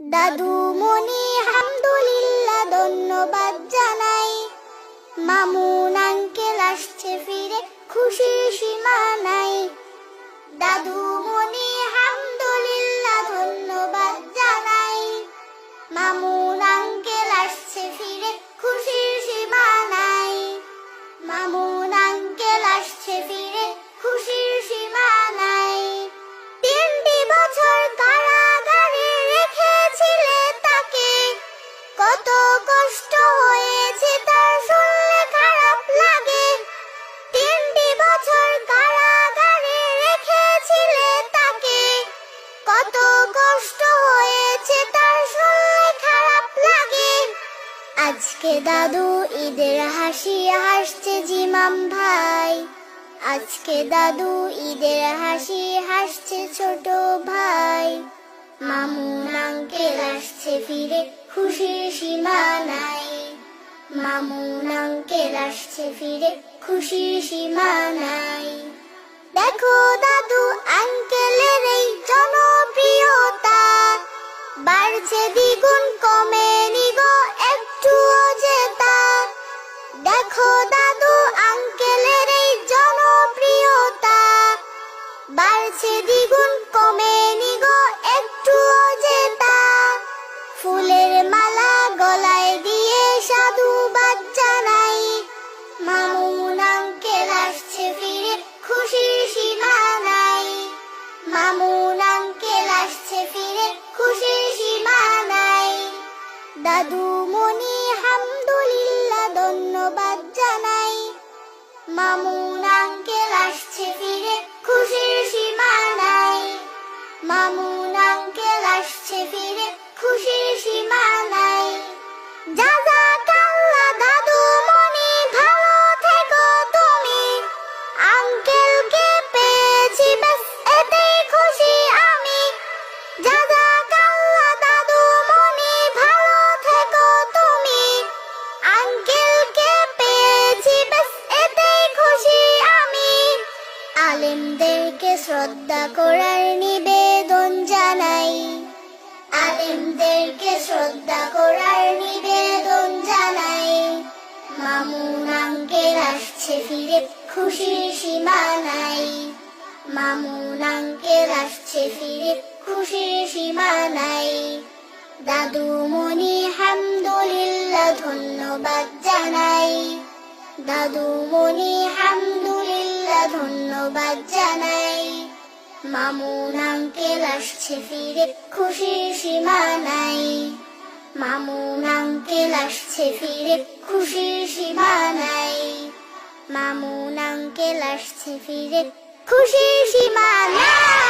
দাদু মনি হামদুলিল্লাহ ধন্যবাদ জানাই। মামুন আঙ্কেল আসছে ফিরে খুশি সীমা নাই। দাদু মনি কত কষ্ট হয়েছে, তার শুনলে খারাপ লাগে। আজকে দাদু ঈদের হাসি হাসছে জিমাম ভাই। আজকে দাদু ঈদের হাসি হাসছে ছোট ভাই। মামুন আঙ্কেল আসছে ফিরে খুশির সীমা নাই মামুন আঙ্কেল আসছে ফিরে খুশির সীমা নাই দেখো দাদু আঙ্কেলের বাড়ছে দ্বিগুণ কমে নিগো একটুও জেতা দেখো দাদু, আঙ্কেলের এই জনপ্রিয়তা। বাড়ছে দ্বিগুণ কমে নিগো একটুও দাদু মনি, হামদুলিল্লাহ, ধন্যবাদ জানাই। মামুন আঙ্কেল আসছে ফিরে, খুশির সীমা নাই। মামুন আঙ্কেল আসছে ফিরে, খুশির সীমা নাই। আলেমদেরকে শ্রদ্ধা করার নিবেদন জানাই। আলেমদেরকে শ্রদ্ধা করার নিবেদন জানাই। মামুন আঙ্কেল আসছে ফিরে, খুশির সীমা নাই। মামুন আঙ্কেল আসছে ফিরে, খুশির সীমা নাই। দাদু মনি হামদুলিল্লাহ ধন্যবাদ জানাই। দাদু মনি ধন্যবাদ জানাই। মামুন আঙ্কেল আসছে ফিরে খুশির সীমা নাই। মামুন আঙ্কেল আসছে ফিরে খুশির সীমা নাই। মামুন আঙ্কেল আসছে ফিরে খুশির সীমা নাই।